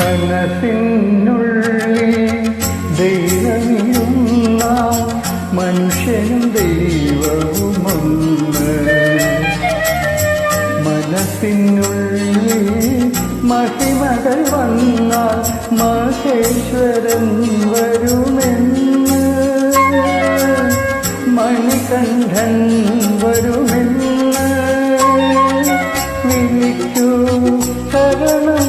മനസ്സിനുള്ളിൽ ദൈവമിരുന്ന മനുഷ്യനും ദൈവവുമൊന്ന് മനസ്സിനുള്ളിൽ മഹിമകൾ വന്നാൽ മഹേശ്വരൻ വരുമെന്ന്. മണികണ്ഠൻ വരുമെന്ന്. വിളിക്കൂ ശരണം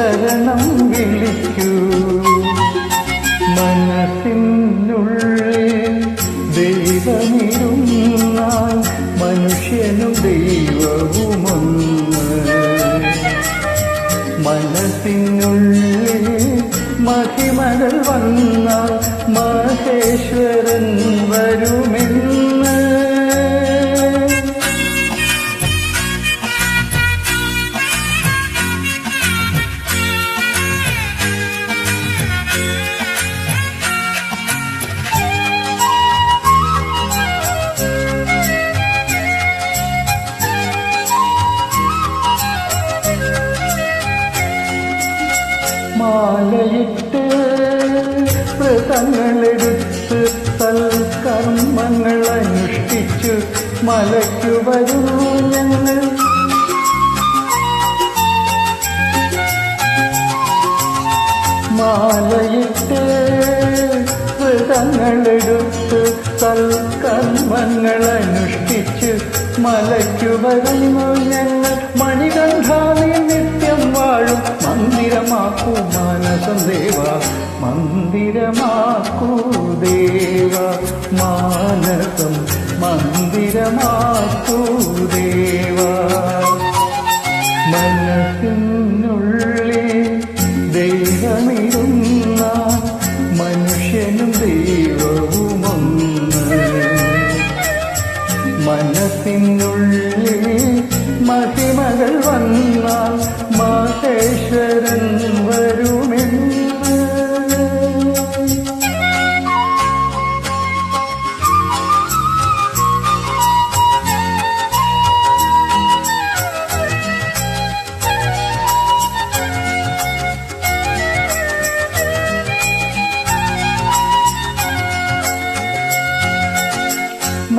ശരണം വിളിക്കൂ. മനസ്സിനുള്ളിൽ ദൈവമിരുന്നാൽ മനുഷ്യനും ദൈവവുമൊന്ന്. മനസ്സിനുള്ളിൽ മഹിമകൾ വന്നാൽ മഹേശ്വരൻ വരുമെന്ന് വ്രതങ്ങളെടുത്ത് സൽക്കർമ്മങ്ങൾ അനുഷ്ഠിച്ചു മലയ്ക്കു വരുന്നു ഞങ്ങൾ. മാലയിട്ട് വ്രതങ്ങളെടുത്ത് സൽക്കർമ്മങ്ങൾ അനുഷ്ഠിച്ച് മലയ്ക്കു വരുന്നു ഞങ്ങൾ. മണികണ്ഠാവിൽ വാഴും. മന്ദിരമാക്കൂ മാനസം ദേവ. മന്ദിരമാക്കൂ ദേവ. മാനസം മന്ദിരമാക്കൂ ദേവ. മനസ്സിനുള്ളിൽ മനസ്സിനുള്ളിൽ മഹിമകൾ വന്നാൽ മാഹേശ്വരൻ വരുമെന്ന്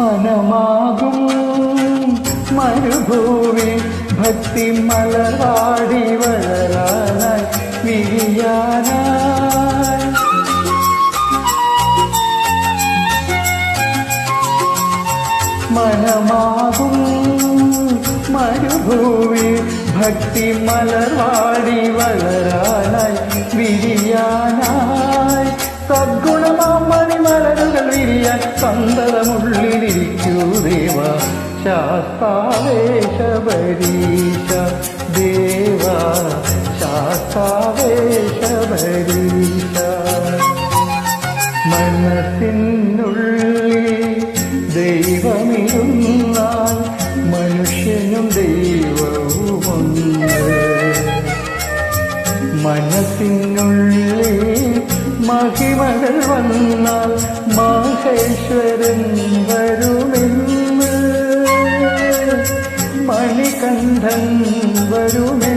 மனமாகும். மறுபூவி பக்தி மலவாடி வளரானாய் விழியானாய். மனமாகும். மறுபூவி பக்தி மலர்வாடி வளரானாய் விழியான വിരിയാൻ സന്തതമുള്ളിലിരിക്കൂ ദേവ. ശാസ്താവേശ ദേവ. ശാസ്താവേശ പരീശ മനസ്സിനുള്ളിൽ ദൈവമിരുന്നാൽ മനുഷ്യനും ദൈവവുമൊന്ന് മനസ്സിനുള്ളിൽ മഹിമകൾ വന്നാൽ മാഹേശ്വരൻ വരുമെന്ന്. മണികണ്ഠൻ വരുമെന്ന്.